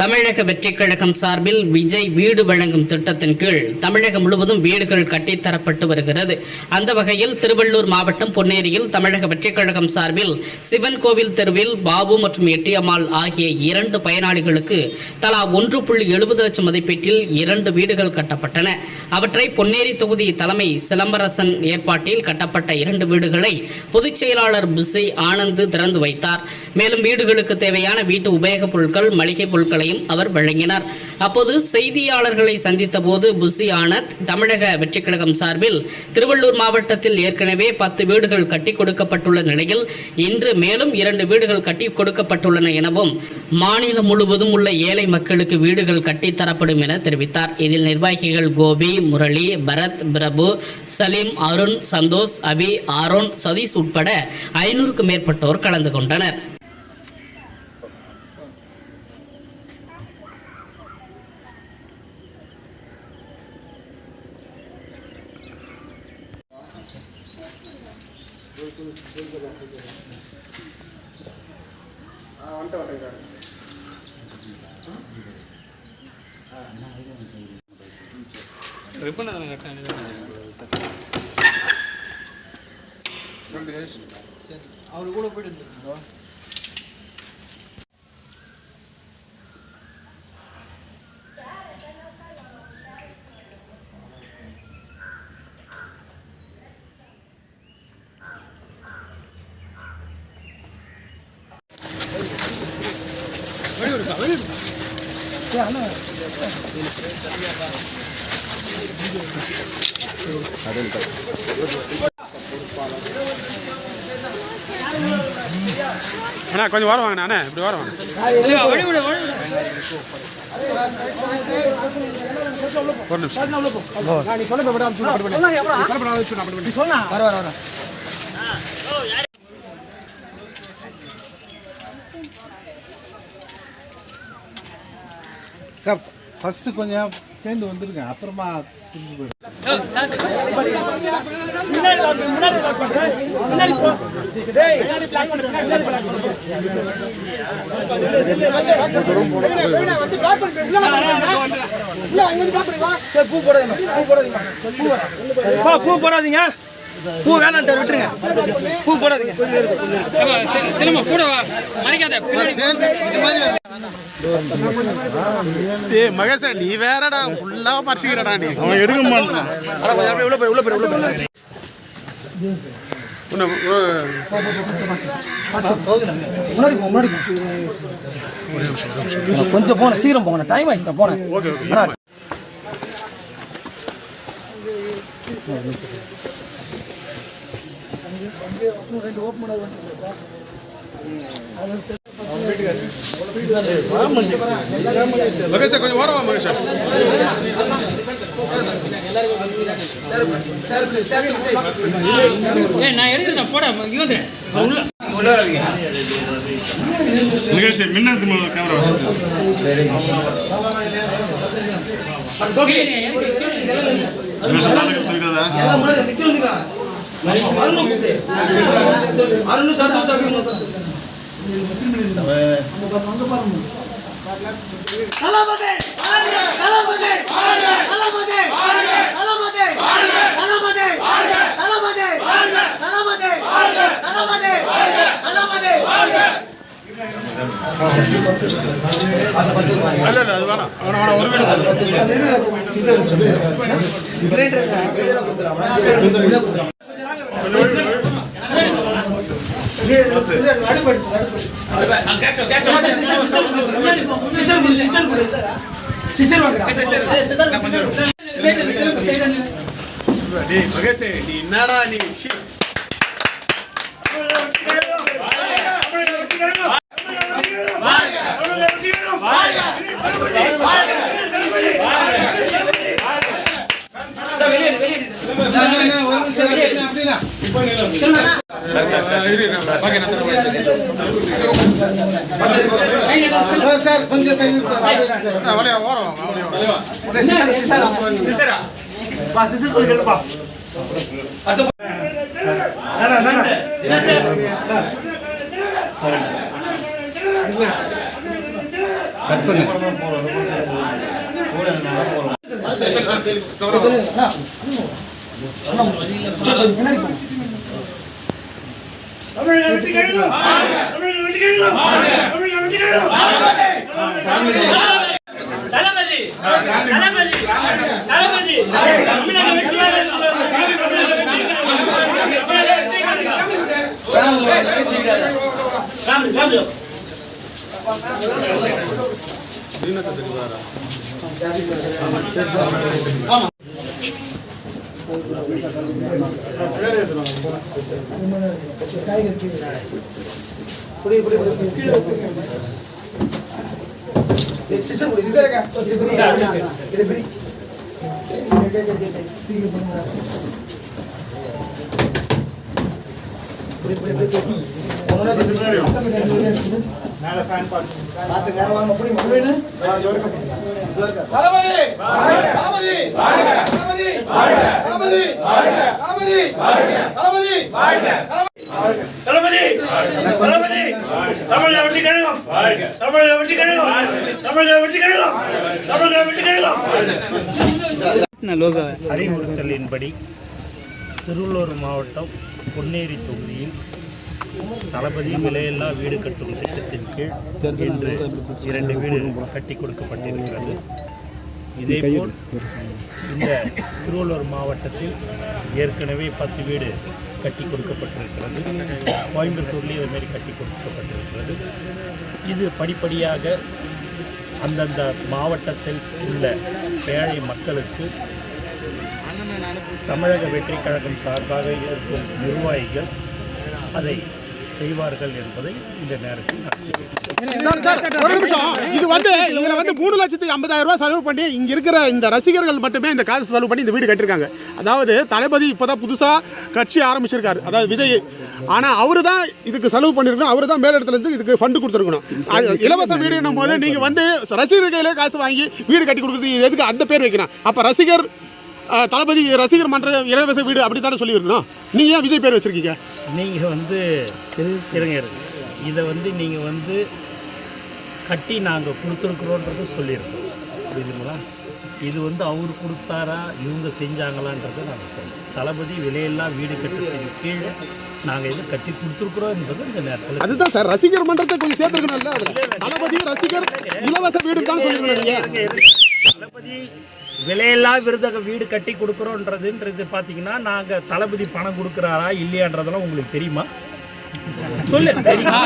தமிழக வெற்றிக் கழகம் சார்பில் விஜய் வீடு வழங்கும் திட்டத்தின் கீழ் தமிழகம் முழுவதும் வீடுகள் கட்டித்தரப்பட்டு வருகிறது. அந்த வகையில் திருவள்ளூர் மாவட்டம் பொன்னேரியில் தமிழக வெற்றிக் கழகம் சார்பில் சிவன் கோவில் தெருவில் பாபு மற்றும் எட்டியம்மாள் ஆகிய இரண்டு பயனாளிகளுக்கு தலா ஒன்று புள்ளி எழுபது லட்சம் மதிப்பீட்டில் இரண்டு வீடுகள் கட்டப்பட்டன. அவற்றை பொன்னேரி தொகுதி தலைமை சிலம்பரசன் ஏற்பாட்டில் கட்டப்பட்ட இரண்டு வீடுகளை பொதுச் செயலாளர் புசை ஆனந்த் திறந்து வைத்தார். மேலும் வீடுகளுக்கு தேவையான வீட்டு உபயோகப் பொருட்கள் மளிகை பொருட்களை பொருட்களையும் அவர் வழங்கினார். அப்போது செய்தியாளர்களை சந்தித்த போது புசி ஆனந்த் தமிழக வெற்றிக் கழகம் சார்பில் திருவள்ளூர் மாவட்டத்தில் ஏற்கனவே பத்து வீடுகள் கட்டி கொடுக்கப்பட்டுள்ள நிலையில் இன்று மேலும் இரண்டு வீடுகள் கட்டி கொடுக்கப்பட்டுள்ளன எனவும் மாநிலம் முழுவதும் உள்ள ஏழை மக்களுக்கு வீடுகள் கட்டித் தரப்படும் என தெரிவித்தார். இதில் நிர்வாகிகள் கோபி முரளி பரத் பிரபு சலீம் அருண் சந்தோஷ் அபி ஆரோன் சதீஷ் உட்பட ஐநூறுக்கும் மேற்பட்டோர் கலந்து கொண்டனர். అంటే ఉంటాయి కాదు రిబ్బన్ అదన కట్టాలి రెండు చేసి అవును కూడా పెట్టింది அண்ணா கொஞ்சம் வர வாங்கண்ணா அண்ணா இப்படி வர வாங்க. வழி விடு வழி விடு ஒரு நிமிஷம் வர வர கொஞ்சம் சேர்ந்து வந்துருங்க. அப்புறமா திரும்பி போயிடும் போடாதீங்க பூ போடாதீங்க பூ வேணான்ட்டு விட்டுருங்க. பூ போடாதீங்க. சினிமா கூட வா. மறைக்காத. ஏ மகேஷா நீ வேறடா. ஃபுல்லா பறிச்சுக்கிறடா நீ. அவன் எடுக்க மாட்டான். உள்ள போய் உள்ள போய் உள்ள போய். கொஞ்சம் போனேன் சீக்கிரம் போங்க டைம் ஆயிடுச்சு போனேன். மகேஷா வந்து அப்புறம் ரெண்டு சார். லோகேஷ் சார் கொஞ்சம் சார் நான் தளபதி தளபதி தளபதி தளபதி தளபதி தளபதி தளபதி தளபதி தளபதி. ஒரு ¡Vaya! ¡Vaya! ¡Vaya! ¡Vaya! ¡Vaya! ¡Vaya! ¡Vaya! ¡Vaya! ¡Vaya! ¡Vaya! Sir கொஞ்சம் கட் பண்ணு. கவரம் கவரம் அண்ணா அண்ணா. தமிழக வெற்றி கழகம். தமிழக வெற்றி கழகம். தமிழக வெற்றி கழகம். தளபதி. தளபதி. தளபதி. தமிழக வெற்றி கழகம். மேல ஃபேன் பாத்து பாத்துங்க வாங்க புடி முடிவேன்னு தளபதி! தளபதி! தளபதி! தளபதி தளபதி தமிழக வெற்றி கழகம் தமிழக வெற்றி கழகம் தமிழக வெற்றி கழகம் தமிழக வெற்றி கழகம் அறிவுறுத்தலின்படி திருவள்ளூர் மாவட்டம் பொன்னேரி தொகுதியில் தளபதி விலையில்லா வீடு கட்டும் திட்டத்தின் கீழ் இன்று இரண்டு வீடு கட்டி கொடுக்கப்பட்டிருக்கிறது. இதேபோல் இந்த திருவள்ளூர் மாவட்டத்தில் ஏற்கனவே பத்து வீடு கட்டி கொடுக்கப்பட்டிருக்கிறது. கோயம்புத்தூர்லேயும் இதுமாரி கட்டி கொடுக்கப்பட்டிருக்கிறது. இது படிப்படியாக அந்தந்த மாவட்டத்தில் உள்ள ஏழை மக்களுக்கு தமிழக வெற்றி கழகம் சார்பாக இருக்கும் நிர்வாகிகள் அதை செய்வார்கள் என்பதை இந்த நேரத்தில் ஒரு நிமிஷம். இது வந்து இதுல வந்து மூணு லட்சத்து ஐம்பதாயிரம் ரூபாய் செலவு பண்ணி இங்க இருக்கிற இந்த ரசிகர்கள் மட்டுமே இந்த காசு செலவு பண்ணி இந்த வீடு கட்டிருக்காங்க அதாவது தளபதி இப்பதான் புதுசா கட்சி ஆரம்பிச்சிருக்காரு. அதாவது விஜய். ஆனா அவரு தான் இதுக்கு செலவு பண்ணிருக்கணும். அவரு தான் மேலிடத்துல இருந்து இதுக்கு ஃபண்டு கொடுத்துருக்கணும். அது இலவச வீடு போது நீங்க வந்து ரசிகர்களே காசு வாங்கி வீடு கட்டி கொடுக்குறது எதுக்கு அந்த பேர் வைக்கணும். அப்ப ரசிகர் தளபதி ரசிகர் மன்ற இலவச வீடு அப்படி தானே சொல்லியிருக்கணும் நீங்க ஏன் விஜய் பேர் வச்சிருக்கீங்க? நீங்கள் வந்து இருங்க இதை வந்து நீங்கள் வந்து கட்டி நாங்கள் கொடுத்துருக்குறோன்றது சொல்லியிருக்கோம். புரியுதுங்களா? இது வந்து அவர் கொடுத்தாரா இவங்க செஞ்சாங்களான்றதை நாங்கள் சொல்லுவோம் தளபதி விலையில்லா வீடு கட்டுறதுக்கு கீழே நாங்கள் இது கட்டி கொடுத்துருக்குறோன்றது இந்த நேரத்தில் அதுதான் சார் ரசிகர் மன்றத்தை கொஞ்சம் சேர்த்துக்கணும்ல. அதுல தளபதி ரசிகர் இலவச வீடு தான் இருங்க. தளபதி விலையில்லா விருதக வீடு கட்டி கொடுக்குறோன்றதுன்றது பார்த்தீங்கன்னா நாங்கள் தளபதி பணம் கொடுக்குறாரா இல்லையான்றதெல்லாம் உங்களுக்கு தெரியுமா? சொல்லு தெரியுமா?